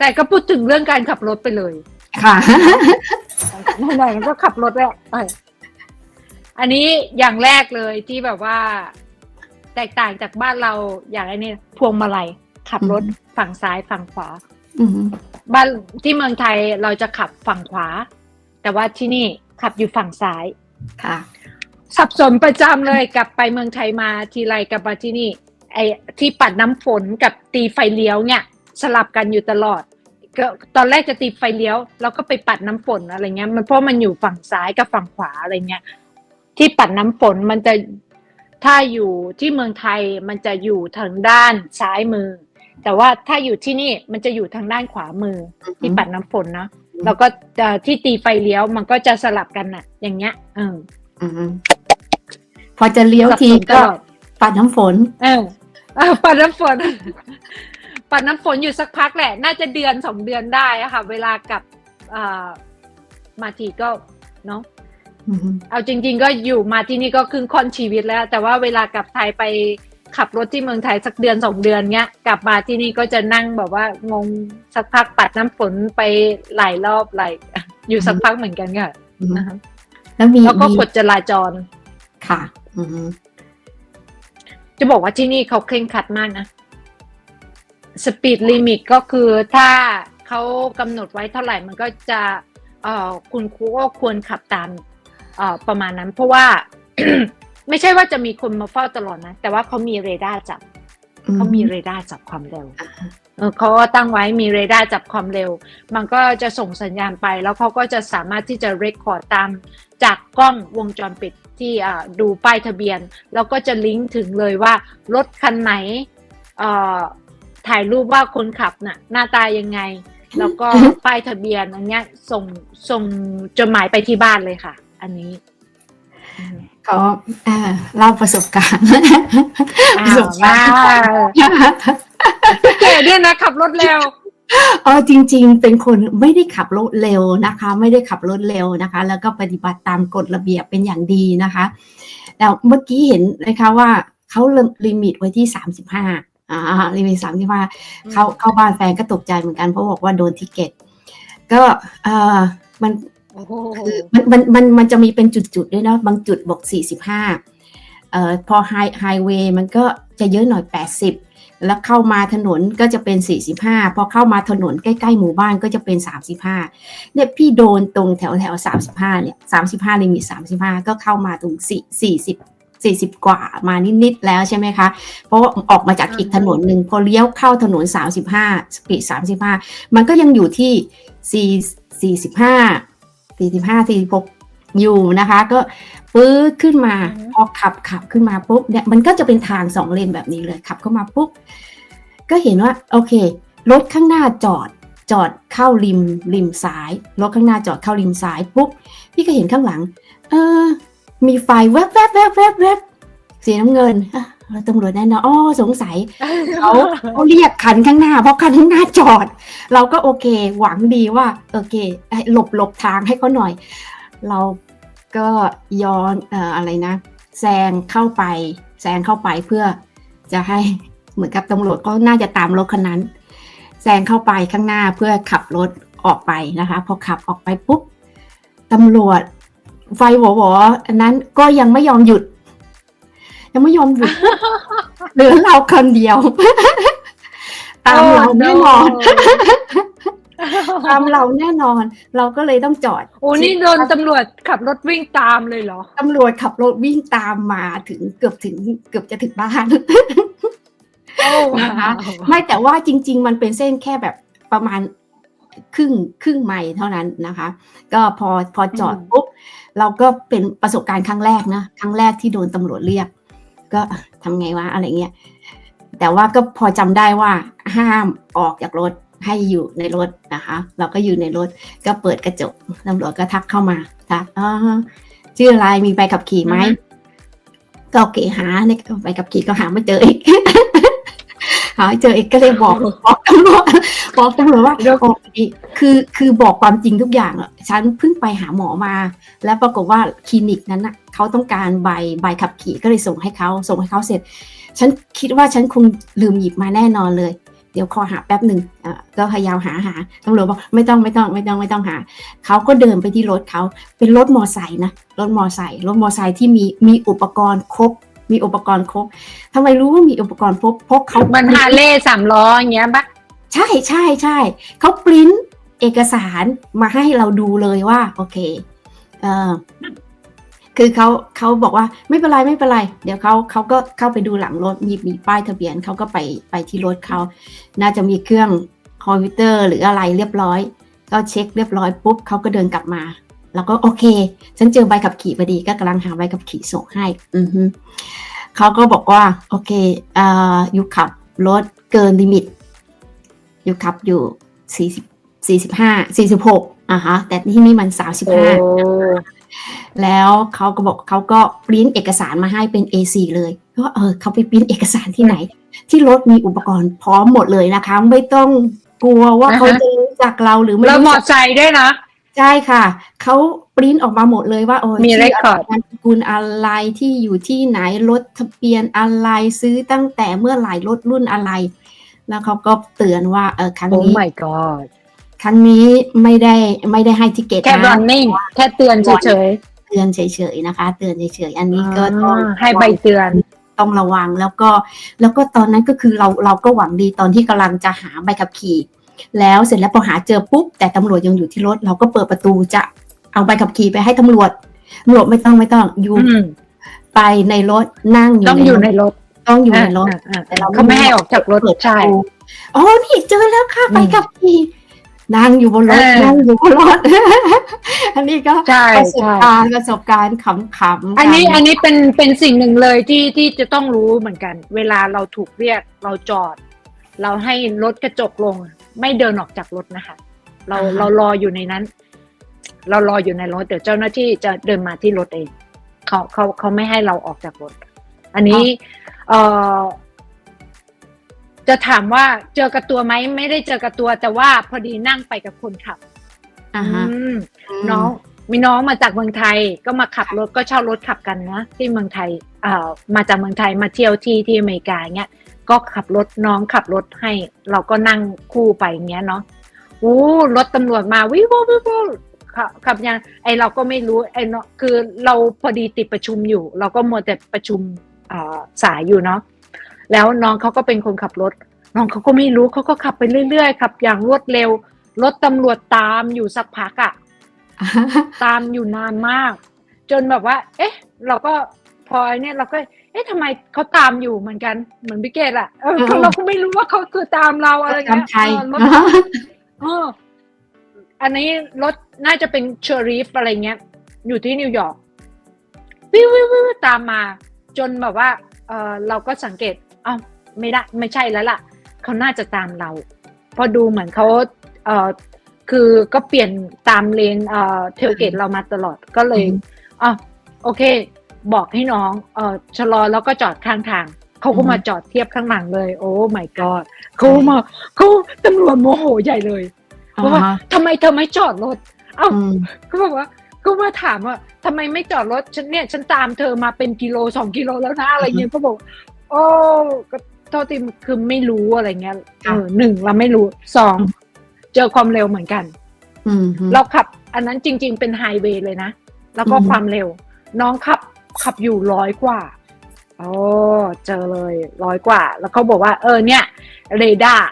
แต่ก็พูดถึงเรื่องการขับรถไปเลยค่ะ ไหนๆก็ขับรถแล้วเอออันนี้อย่างแรกเลยที่แบบว่า แตกต่างจากบ้านเราอย่างไอ้นี่พวงมาลัยขับรถอืมฝั่งซ้ายฝั่งขวาอืมบ้านที่เมืองไทยเราจะขับฝั่งขวา แต่ว่าที่นี่ขับอยู่ฝั่งซ้ายค่ะ สับสนประจำเลยกลับไปเมืองไทยมาทีไรกลับมาที่นี่ ไอ้ที่ปัดน้ำฝนกับตีไฟเลี้ยวเนี่ย สลับกันอยู่ตลอดก็ตอนแรกจะตีไฟเลี้ยวแล้วก็ไปปัดน้ำฝนอะไรเงี้ย มันเพราะมันอยู่ฝั่งซ้ายกับฝั่งขวาอะไรเงี้ย ที่ปัดน้ำฝนมันจะถ้าอยู่ที่เมืองไทยมันจะอยู่ทางด้านซ้ายมือ แต่ว่าถ้าอยู่ที่นี่มันจะอยู่ทางด้านขวามือที่ปัดน้ำฝนเนาะอืมแล้วก็จะที่ตีไฟเลี้ยวมันก็จะสลับกันน่ะ อย่างเงี้ยเอออืมพอจะเลี้ยวสับทีสนตก็ลอดปัดน้ำฝนเออเออปัดน้ำฝน ปัดน้ำฝนอยู่สักพักแหละ น่าจะเดือนสองเดือนได้อะค่ะ เวลากลับอ่ามาทีก็เนาะอืมเอาจริง ๆ ก็อยู่มาที่นี่ก็ครึ่งค่อนชีวิตแล้ว แต่ว่าเวลากลับไทยไปขับรถที่เมืองไทยสักเดือนสองเดือนเนี้ย กลับมาที่นี่ก็จะนั่งแบบว่างงสักพักปัดน้ำฝนไปหลายรอบหลายอยู่สักพักเหมือนกันค่ะอืมนะคะแล้วมีแล้วก็มีกฎจราจรค่ะอืมจะบอกว่าที่นี่เขาเคร่งครัดมากนะ สปีดลิมิตก็คือถ้าเขากำหนดไว้เท่าไหร่มันก็จะเอ่อคุณครูก็ควรขับตามเอ่อประมาณนั้น เพราะว่า ไม่ใช่ว่าจะมีคนมาเฝ้าตลอดนะ แต่ว่าเขามีเรดาร์จับเขามีเรดาร์จับความเร็วอ่าเออเขาก็ตั้งไว้มีเรดาร์จับความเร็ว มันก็จะส่งสัญญาณไป แล้วเขาก็จะสามารถที่จะเรคคอร์ดตามจากกล้องวงจรปิดที่อ่าดูป้ายทะเบียน แล้วก็จะลิงก์ถึงเลยว่ารถคันไหนเอ่อ ถ่ายรูปว่าคนขับน่ะ หน้าตายังไง แล้วก็ป้ายทะเบียนอันเนี้ยส่งส่งจดหมายไปที่บ้านเลยค่ะ อันนี้อืมเขาเอ่อเล่าประสบการณ์อ้าประสวบการณ์ว้าวแกเนี่ยนะขับรถเร็วเออจริง ๆ เป็นคนไม่ได้ขับรถเร็วนะคะ ไม่ได้ขับรถเร็วนะคะ แล้วก็ปฏิบัติตามกฎระเบียบเป็นอย่างดีนะคะแต่เมื่อกี้เห็นนะคะว่าเขาลิมิตไว้ที่สามสิบห้า อ่าลิมิตสามสิบห้าเข้าเข้าบ้านแฟนก็ตกใจเหมือนกันเพราะบอกว่าโดนทิเก็ต ก็เออมันโอ้โหคือมันมันมันมันจะมีเป็นจุดๆด้วยนะบางจุดบอก45เอ่อพอไฮไฮเวย์มันก็จะเยอะหน่อย80แล้วเข้ามาถนนก็จะเป็น 45 พอเข้ามาถนนใกล้ๆหมู่บ้านก็จะเป็น 35เนี่ยพี่โดนตรงแถวแถว35เนี่ย35ลิมิต35 ก็เข้ามาตรง4 40 40 กว่ามานิด ๆ แล้วใช่ไหมคะ เพราะว่าออกมาจากอีกถนนหนึ่งพอเลี้ยวเข้าถนน 35สปีด35 มันก็ยังอยู่ที่ 4 45 45 46 อยู่นะคะ ก็ปื๊ดขึ้นมาอือฮึพอขับขับขึ้นมาปุ๊บเนี่ยมันก็จะเป็นทางสองเลนแบบนี้เลยขับเข้ามาปุ๊บ ก็เห็นว่าโอเค รถข้างหน้าจอดจอดเข้าริมริมซ้ายรถข้างหน้าจอดเข้าริมซ้ายปุ๊บพี่ก็เห็นข้างหลัง เออ มีไฟแวบแวบแวบแวบแวบสีน้ำเงินอะตำรวจแน่นอนอ๋อสงสัยเขาเขาเรียกคันข้างหน้าเพราะคันข้างหน้าจอด เราก็โอเค หวังดีว่า โอเคให้หลบหลบทางให้เขาหน่อย เราก็ย้อนเอ่ออะไรนะแซงเข้าไปแซงเข้าไปเพื่อจะให้เหมือนกับตำรวจก็น่าจะตามรถคันนั้นแซงเข้าไปข้างหน้าเพื่อขับรถออกไปนะคะ พอขับออกไปปุ๊บตำรวจ ไฟหวอๆอันนั้นก็ยังไม่ยอมหยุด ยังไม่ยอมหยุดเหลือเราคนเดียว ตามเราแน่นอนตามเราแน่นอน เราก็เลยต้องจอด โอ้นี่โดนตำรวจขับรถวิ่งตามเลยเหรอตำรวจขับรถวิ่งตามมาถึงเกือบถึงเกือบจะถึงบ้านโอ้นะคะว้าวไม่แต่ว่าจริง ๆ มันเป็นเส้นแค่แบบประมาณครึ่งครึ่งไมล์เท่านั้นนะคะ ก็พอพอจอดปุ๊บ เราก็เป็นประสบการณ์ครั้งแรกนะครั้งแรกที่โดนตำรวจเรียก ก็ทำไงวะอะไรเงี้ยแต่ว่าก็พอจำได้ว่าห้ามออกจากรถให้อยู่ในรถนะคะ เราก็อยู่ในรถก็เปิดกระจกตำรวจก็ทักเข้ามาทักอ๋อชื่ออะไรมีใบขับขี่ไหมก็เคหาในใบขับขี่ก็หาไม่เจออีก หาไม่เจออีกก็เลยบอกบอกตำรวจบอกตำรวจว่าเดี๋ยวโอ้ยคือคือบอกความจริงทุกอย่างอะฉันเพิ่งไปหาหมอมา แล้วปรากฏว่าคลินิกนั้นน่ะเขาต้องการใบใบขับขี่ก็เลยส่งให้เขาส่งให้เขาเสร็จ ฉันคิดว่าฉันคงลืมหยิบมาแน่นอนเลยเดี๋ยวขอหาแป๊บหนึ่งอะก็พยายามหาหาตำรวจบอกไม่ต้องไม่ต้องไม่ต้องไม่ต้องหา เขาก็เดินไปที่รถเขาเป็นรถมอไซค์นะ รถมอไซค์ รถมอไซค์ที่มีมีอุปกรณ์ครบ มีอุปกรณ์ครบทำไมรู้ว่ามีอุปกรณ์ครบเพราะเขามันฮาเล่สามล้ออย่างเงี้ยปะใช่ใช่ใช่เขาปริ้นเอกสารมาให้เราดูเลยว่า โอเคเออคือเขาเขาบอกว่าไม่เป็นไรไม่เป็นไร เดี๋ยวเขาเขาก็เข้าไปดูหลังรถมีมีป้ายทะเบียนเขาก็ไปไปที่รถเขาน่าจะมีเครื่องคอมพิวเตอร์หรืออะไรเรียบร้อย ก็เช็คเรียบร้อยปุ๊บเขาก็เดินกลับมา แล้วก็โอเค ฉันเจอใบขับขี่พอดีก็กำลังหาใบขับขี่ส่งให้ อือฮึเขาก็บอกว่า โอเคอ่าอยู่ขับรถเกินลิมิต อยู่ขับอยู่สี่สิบสี่สิบห้าสี่สิบหกอะฮะ แต่ที่นี่มันสามสิบโอ้ห้าแล้วเขาก็บอกเขาก็ปริ้นเอกสารมาให้เป็น A4 เลยว่าเออเขาไปปริ้นเอกสารที่ไหน ที่รถมีอุปกรณ์พร้อมหมดเลยนะคะ ไม่ต้องกลัวว่าอ่าฮะเขาจะรู้จักเราหรือไม่แล้วรู้มอจักไซค์ด้วยนะ ใช่ค่ะ เขาปริ้นออกมาหมดเลยว่าโอ้มีชื่อ record นามสกุลอะไรที่อยู่ที่ไหนรถทะเบียนอะไรซื้อตั้งแต่เมื่อไหร่รถรุ่นอะไร แล้วเขาก็เตือนว่าเออครั้งโอ้นี้ my god ครั้งนี้ไม่ได้ไม่ได้ให้ทิเกตแค่นะ running แค่เตือนเฉยเตือนเฉยๆนะคะ เตือนเฉยๆอันๆนี้ก็ต้องอ่าให้ใบเตือนต้องระวังแล้วก็ แล้วก็ตอนนั้นก็คือเราเราก็หวังดีตอนที่กำลังจะหาใบขับขี่ แล้วเสร็จแล้วพอหาเจอปุ๊บแต่ตำรวจยังอยู่ที่รถ เราก็เปิดประตูจะเอาใบขับขี่ไปให้ตำรวจตำรวจไม่ต้องไม่ต้องอยู่อืมไปในรถนั่งอยู่ต้องอยู่ในรถต้องอยู่ในรถอ่าอ่าแต่เราเขาไม่ให้ออกจากรถเปิดใช่ประตูอ๋อนี่เจอแล้วค่ะอืมใบขับขี่นั่งอยู่บนรถเออนั่งอยู่บนรถอันนี้ก็ใช่ประสบใช่การณ์ประสบการณ์ขำๆอันนี้กัอันนี้เป็นเป็นสิ่งหนึ่งเลยที่ที่จะต้องรู้เหมือนกัน เวลาเราถูกเรียกเราจอด เราให้รถกระจกลง ไม่เดินออกจากรถนะคะ เราอ่าฮะ เรารออยู่ในนั้น เรารออยู่ในรถเดี๋ยวเจ้าหน้าที่จะเดินมาที่รถเองเขาเขาเขาไม่ให้เราออกจากรถ อันนี้เอ่อ จะถามว่าเจอกับตัวไหมไม่ได้เจอกับตัว แต่ว่าพอดีนั่งไปกับคนขับ อ่าฮะอืม น้องมีน้องมาจากเมืองไทยก็มาขับรถก็เช่ารถขับกันนะที่เมืองไทยเอ่อ มาจากเมืองไทยมาเที่ยวที่ที่อเมริกาเงี้ยก็ขับรถน้องขับรถให้ เราก็นั่งคู่ไปเงี้ยเนาะโอ้รถตำรวจมาวิววิววิวขับขับยังไอเราก็ไม่รู้ไอเนาะคือเราพอดีติดประชุมอยู่ เราก็มัวแต่ประชุมเอ่อสายอยู่เนาะแล้วน้องเขาก็เป็นคนขับรถ น้องเขาก็ไม่รู้เขาก็ขับไปเรื่อยๆขับอย่างรวดเร็ว รถตำรวจตามอยู่สักพักอะตามอยู่นานมาก จนแบบว่า เอ๊ะ เราก็ พอเนี่ยเราก็ เอ๊ะทำไมเขาตามอยู่เหมือนกัน เหมือนพี่เกดอะเออเออเราก็ไม่รู้ว่าเขาคือตามเราอะไรเงี้ยตามไทยเออรถเอออันนี้รถน่าจะเป็นเชอรีฟอะไรเงี้ย อยู่ที่นิวยอร์กวิววิววิวตามมา จนแบบว่า เออเราก็สังเกตอ้าวไม่ได้ไม่ใช่แล้วล่ะเขาน่าจะตามเรา พอดูเหมือนเขาเออคือก็เปลี่ยนตามเลนเอ่อเทลเกตเรามาตลอดก็เลยอืมอะโอเค บอกให้น้องเออชะลอแล้วก็จอดข้างทางเขาก็อืมมาจอดเทียบข้างหลังเลย โอ้ my god เขามาเขาตำรวจโมโหใหญ่เลยอ่าว่าฮะทำไมเธอไม่จอดรถ เอ้าอืมเขาบอกว่าก็มาถามว่าทำไมไม่จอดรถฉันเนี่ยฉันตามเธอมาเป็นกิโลสองกิโลแล้วนะอะไรเงี้ยเขาบอก โอ้ก็โทษทีคือไม่รู้อะไรเงี้ยเออหนึ่งเราไม่รู้สองเจอความเร็วเหมือนกันอืมฮึเราขับ อันนั้นจริง ๆ เป็นไฮเวย์เลยนะ แล้วก็อืมความเร็ว น้องขับ ขับอยู่ร้อยกว่าโอ้เจอเลยร้อยกว่า แล้วเขาบอกว่า เออเนี่ยเรดาร์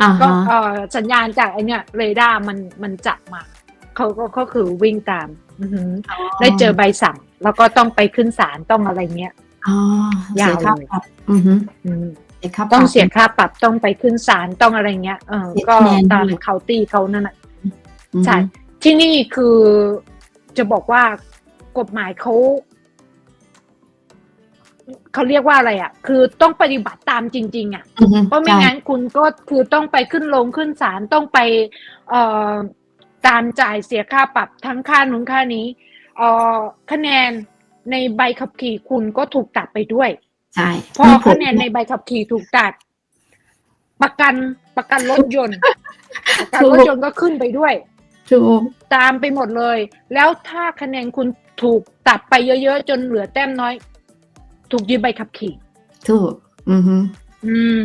อ่าก็ฮะเออสัญญาณจากไอเนี่ยเรดาร์มันมันจับมาเขาก็ก็คือวิ่งตามอือหือได้เจอใบสั่ง แล้วก็ต้องไปขึ้นศาลต้องอะไรเงี้ยอ๋อยาวเสียค่าเลยปรับอือฮึอืมเสียค่าปรับต้องเสียค่าปรับต้องไปขึ้นศาลต้องอะไรเงี้ยเออเสียก็คะแนนตามด้วยเคาน์ตี้เขานั่นแหะอือฮึใช่ที่นี่คือจะบอกว่า กฎหมายเขาเขาเรียกว่าอะไรอะ คือต้องปฏิบัติตามจริง ๆอะอือฮึเพราะไม่ใช่งั้นคุณก็คือต้องไปขึ้นลงขึ้นศาลต้องไป เอ่อตามจ่ายเสียค่าปรับทั้งค่านู้นค่านี้เอ่อคะแนนในใบขับขี่คุณก็ถูกตัดไปด้วยใช่พอมีผลคะแนนในใบขับขี่ถูกตัด ประกันประกันรถยนต์ประกันรถยนต์ก็ขึ้นไปด้วยถูกตามไปหมดเลย แล้วถ้าคะแนนคุณ ถูกตัดไปเยอะๆ จนเหลือแต้มน้อย ถูกยึดใบขับขี่ ถูก อือฮึอืม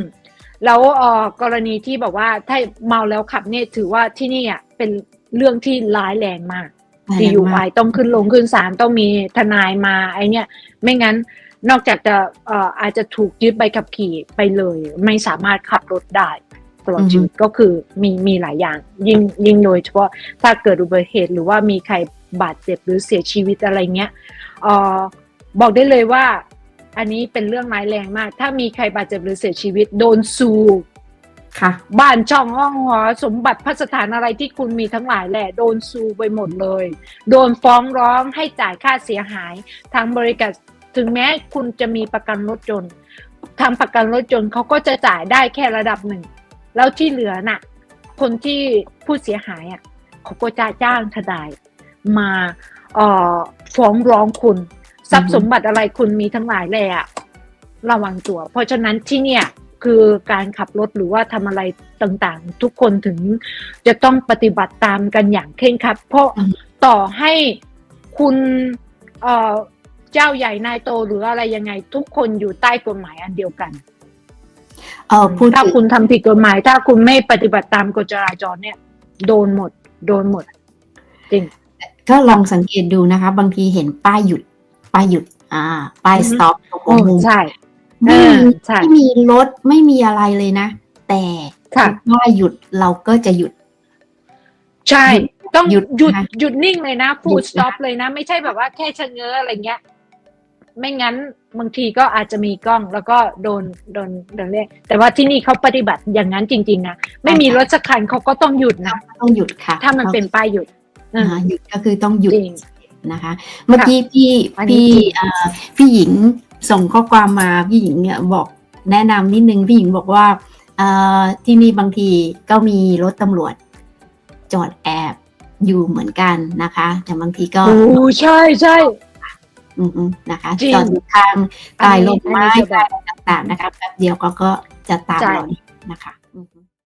แล้วเอ่อกรณีที่บอกว่าถ้าเมาแล้วขับเนี่ยถือว่าที่นี่อะเป็นเรื่องที่ร้ายแรงมากแรง DUI ต้องขึ้นลงขึ้นศาลต้องมีทนายมา ไอเนี่ย ไม่งั้นนอกจากจะเอ่ออาจจะถูกยึดใบขับขี่ไปเลย ไม่สามารถขับรถได้ตลอดชีวิตก็คือมีมีหลายอย่าง ยิ่งยิ่งโดยเฉพาะถ้าเกิดอุบัติเหตุหรือว่ามีใคร บาดเจ็บหรือเสียชีวิตอะไรเงี้ยเอ่อบอกได้เลยว่า อันนี้เป็นเรื่องร้ายแรงมาก ถ้ามีใครบาดเจ็บหรือเสียชีวิตโดนซูค่ะ บ้านช่องห้องหอสมบัติพัสถานอะไรที่คุณมีทั้งหลายแหละ โดนซูไปหมดเลย โดนฟ้องร้องให้จ่ายค่าเสียหาย ทางบริษัทถึงแม้คุณจะมีประกันรถยนต์ทางประกันรถยนต์เขาก็จะจ่ายได้แค่ระดับหนึ่ง แล้วที่เหลือน่ะ คนที่ผู้เสียหายอะเขาก็จะจ้างทนาย มาเอ่อฟ้องร้องคุณทรัพย์สมบัติอะไรคุณมีทั้งหลายแหละระวังตัว เพราะฉะนั้นที่เนี่ยคือการขับรถหรือว่าทำอะไรต่างๆ ทุกคนถึงจะต้องปฏิบัติตามกันอย่างเคร่งครัด เพราะอืมต่อให้คุณเอ่อเจ้าใหญ่นายโตหรืออะไรยังไง ทุกคนอยู่ใต้กฎหมายอันเดียวกันเออพูดถ้าถึงคุณทำผิดกฎหมาย ถ้าคุณไม่ปฏิบัติตามกฎจราจรเนี่ย โดนหมด โดนหมด จริง ก็ลองสังเกตดูนะคะ บางทีเห็นป้ายหยุด ป้ายหยุด อ่า ป้ายอือฮึสต็อปตรงโอ้มุมใช่ไม่อ่ามีใช่ไม่มีรถไม่มีอะไรเลยนะ แต่ค่ะป้ายหยุดเราก็จะหยุด ใช่ ต้องหหยุยุดดหยุดนะคะหยุดนิ่งเลยนะหฟูยุดดสต็อปนะคะเลยนะ ไม่ใช่แบบว่าแค่ชะเง้ออะไรเงี้ย ไม่งั้นบางทีก็อาจจะมีกล้องแล้วก็โดนโดนโดนเรียกแต่ว่าที่นี่เขาปฏิบัติอย่างนั้นจริง ๆ นะ ไม่มีรถสักคันเขาก็ต้องหยุดนะต้องหยุดค่ะ ถ้ามันเป็นป้ายหยุด อืมอ่าหยุดก็คือต้องหยุดจริงนะคะ เมื่อกี้พี่อันนี้พี่จริงเอ่อพี่หญิงส่งข้อความมาพี่หญิงเนี่ยบอกแนะนำนิดนึงพี่หญิงบอกว่าเอ่อที่นี่บางทีก็มีรถตำรวจจอดแอบอยู่เหมือนกันนะคะ แต่บางทีก็โอ้ใช่ใช่อืมๆนะคะจริงจอดอยู่ทางอันใต้นี้ลมไม้อันนี้จะแบบใต้ต่างๆนะคะแป๊บเดียวก็ก็จะตามใช่เรานะคะ